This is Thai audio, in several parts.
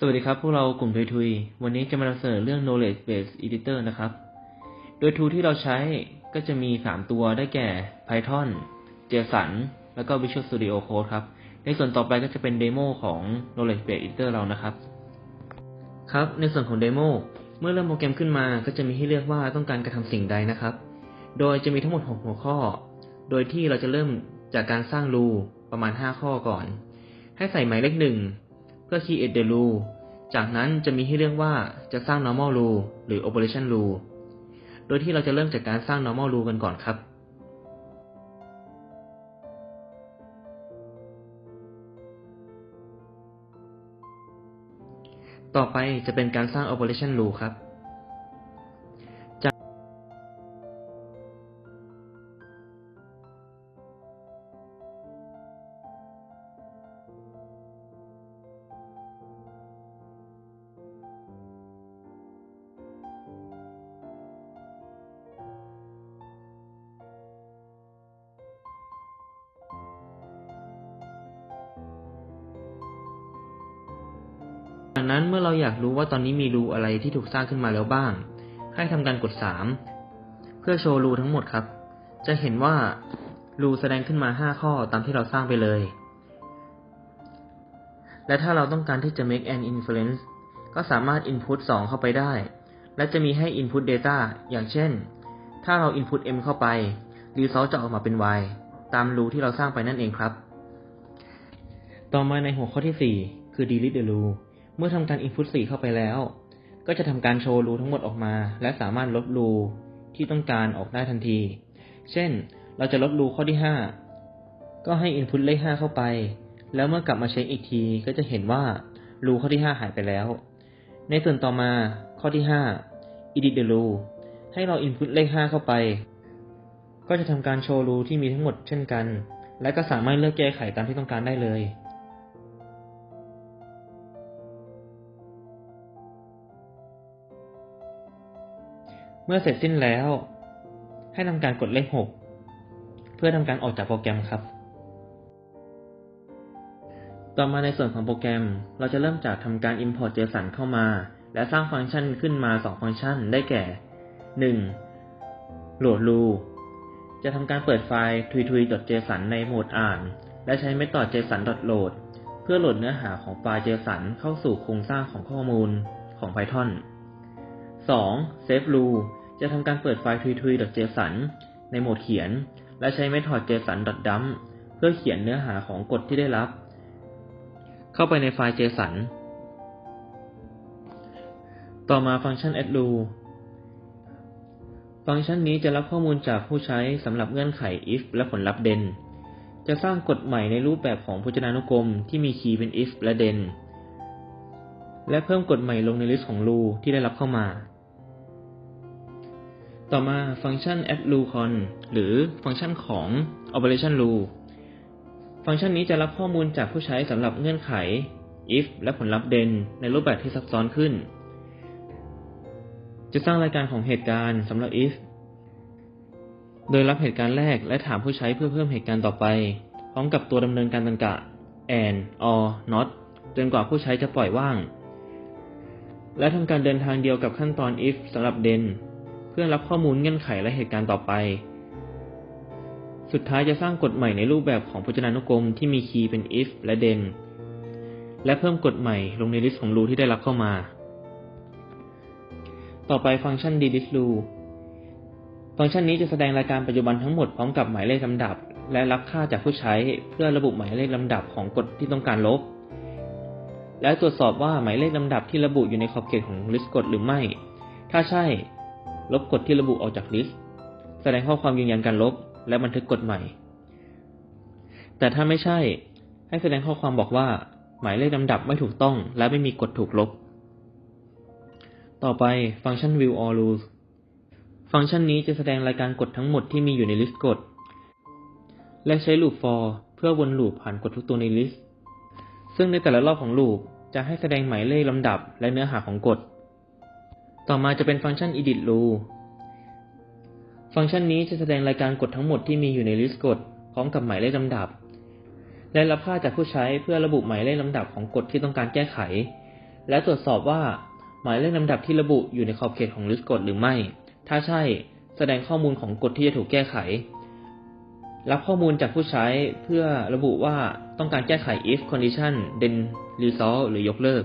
สวัสดีครับ พวกเรากลุ่มทุยทุย วันนี้จะมานำเสนอเรื่อง knowledge base editor นะครับ โดย tool ที่เราใช้ก็จะมี 3 ตัวได้แก่ Python JSON แล้วก็ Visual Studio Code ครับ ในส่วนต่อไปก็จะเป็นเดโมของ knowledge base editor เรานะครับ ครับ ในส่วนของเดโมเมื่อเริ่มโปรแกรมขึ้นมาก็จะมีให้เลือกว่าต้องการกระทำสิ่งใดนะครับ โดยจะมีทั้งหมด 6 หัวข้อ โดยที่เราจะเริ่มจากการสร้างรูประมาณ 5 ข้อก่อน ให้ใส่หมายเลขหนึ่ง เพื่อ create the rule จากนั้นจะมีให้เลือกว่าจะสร้าง normal rule หรือ operation rule โดยที่เราจะเริ่มจากการสร้าง normal rule กันก่อนครับ ต่อไปจะเป็นการสร้าง operation rule ครับ นั้นเมื่อเราอยากรู้ว่าตอนนี้มีรูอะไรที่ถูกสร้างขึ้นมาแล้วบ้าง ให้ทำการกด 3 เพื่อโชว์รูทั้งหมดครับ จะเห็นว่ารูแสดงขึ้นมา 5 ข้อตามที่เราสร้างไปเลย และถ้าเราต้องการที่จะ make an inference ก็สามารถ input 2 เข้าไปได้ และจะมีให้ input data อย่างเช่น ถ้าเรา input m เข้าไป result จะออกมาเป็น y ตามรูที่เราสร้างไปนั่นเองครับ ต่อมาในหัวข้อที่ 4 คือ delete the rule เมื่อทำการ input 4 เข้าไปแล้ว ก็จะทำการโชว์รูทั้งหมดออกมา และสามารถลบรูที่ต้องการออกได้ทันที เช่น เราจะลบรูข้อที่ 5 ก็ให้ input เลข 5 เข้าไป แล้วเมื่อกลับมาเช็คอีกทีก็จะเห็นว่ารูข้อที่ 5 หายไปแล้ว ในส่วนต่อมาข้อที่ 5 edit the rule ให้เรา input เลข 5 เข้าไป ก็จะทำการโชว์รูที่มีทั้งหมดเช่นกัน และก็สามารถเลือกแก้ไขตามที่ต้องการได้เลย เมื่อเสร็จสิ้นแล้ว ให้ทำการกดเลข 6 เพื่อทำการออกจากโปรแกรมครับ ต่อมาในส่วนของโปรแกรม เราจะเริ่มจากทำการ import JSON เข้ามา และสร้างฟังก์ชันขึ้นมา 2 ฟังก์ชันได้แก่ 1. load r u จะทำการเปิดไฟล์ tui.json ในโหมดอ่าน และใช้ method json.load เพื่อโหลดเนื้อหาของไฟล์ JSON เข้าสู่โครงสร้างของข้อมูลของ Python 2. save rule จะทำการเปิดไฟล์ tui.json ในโหมดเขียน และใช้ method json.dump เพื่อเขียนเนื้อหาของกฎที่ได้รับ เข้าไปในไฟล์ json ต่อมาฟังก์ชัน add rule ฟังก์ชันนี้จะรับข้อมูลจากผู้ใช้สำหรับเงื่อนไข if และผลลัพธ์ then จะสร้างกฎใหม่ในรูปแบบของพจนานุกรมที่มีคีย์เป็น if และ then และเพิ่มกฎใหม่ลงในลิสต์ของ rule ที่ได้รับเข้ามา ต่อมาฟังก์ชัน add rule con หรือฟังก์ชันของ operation rule ฟังก์ชันนี้จะรับข้อมูลจากผู้ใช้สำหรับเงื่อนไข if และผลลัพธ์ then ในรูปแบบที่ซับซ้อนขึ้น จะสร้างรายการของเหตุการณ์สำหรับ if โดยรับเหตุการณ์แรกและถามผู้ใช้เพื่อเพิ่มเหตุการณ์ต่อไป พร้อมกับตัวดำเนินการต่างกะ and or not จนกว่าผู้ใช้จะปล่อยว่าง และทำการเดินทางเดียวกับขั้นตอน if สำหรับ then พื่อรับข้อมูลเงื่อนไขและเหตุการณ์ต่อไป สุดท้ายจะสร้างกฎใหม่ในรูปแบบของพจนานุกรมที่มีคีย์เป็น if และ then และเพิ่มกฎใหม่ลงในลิสต์ของรูที่ได้รับเข้ามา ต่อไปฟังก์ชัน delete rule ฟังก์ชันนี้จะแสดงรายการปัจจุบันทั้งหมดพร้อมกับหมายเลขลำดับ และรับค่าจากผู้ใช้เพื่อระบุหมายเลขลำดับของกฎที่ต้องการลบ และตรวจสอบว่าหมายเลขลำดับที่ระบุอยู่ในขอบเขตของลิสต์กฎหรือไม่ ถ้าใช่ ลบกฎที่ระบุออกจากลิสต์ แสดงข้อความยืนยันการลบ และบันทึกกฎใหม่ แต่ถ้าไม่ใช่ ให้แสดงข้อความบอกว่า หมายเลขลำดับไม่ถูกต้อง และไม่มีกฎถูกลบ ต่อไปฟังก์ชัน view all rules ฟังก์ชันนี้จะแสดงรายการกฎทั้งหมดที่มีอยู่ในลิสต์กฎ และใช้ loop for เพื่อวนลูปผ่านกฎทุกตัวในลิสต์ ซึ่งในแต่ละรอบของลูปจะให้แสดงหมายเลขลำดับและเนื้อหาของกฎ ต่อมาจะเป็นฟังก์ชัน edit rule ฟังก์ชันนี้จะแสดงรายการกฎทั้งหมดที่มีอยู่ในลิสต์กฎพร้อมกับหมายเลขลำดับ และรับค่าจากผู้ใช้เพื่อระบุหมายเลขลำดับของกฎที่ต้องการแก้ไข และตรวจสอบว่าหมายเลขลำดับที่ระบุอยู่ในขอบเขตของ list กฎหรือไม่ ถ้าใช่แสดงข้อมูลของกฎที่จะถูกแก้ไข รับข้อมูลจากผู้ใช้เพื่อระบุว่าต้องการแก้ไข if condition then resolve หรือยกเลิก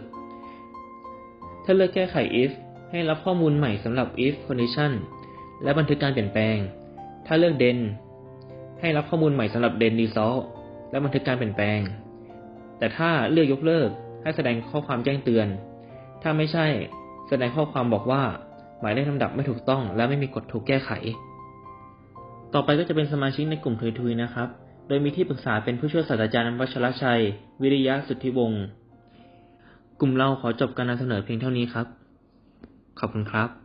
ถ้าเลือกแก้ไข if ให้รับข้อมูลใหม่สำหรับ if condition และบันทึกการเปลี่ยนแปลง ถ้าเลือก then ให้รับข้อมูลใหม่สำหรับ then resolve และบันทึกการเปลี่ยนแปลง แต่ถ้าเลือกยกเลิก ให้แสดงข้อความแจ้งเตือน ถ้าไม่ใช่ แสดงข้อความบอกว่า หมายเลขลำดับไม่ถูกต้อง และไม่มีกฎถูกแก้ไข ต่อไปก็จะเป็นสมาชิกในกลุ่มทุยทุยนะครับ โดยมีที่ปรึกษาเป็นผู้ช่วยศาสตราจารย์วัชรชัย วิริยะสุทธิวงศ์กลุ่มเราขอจบการนำเสนอเพียงเท่านี้ครับ ขอบคุณครับ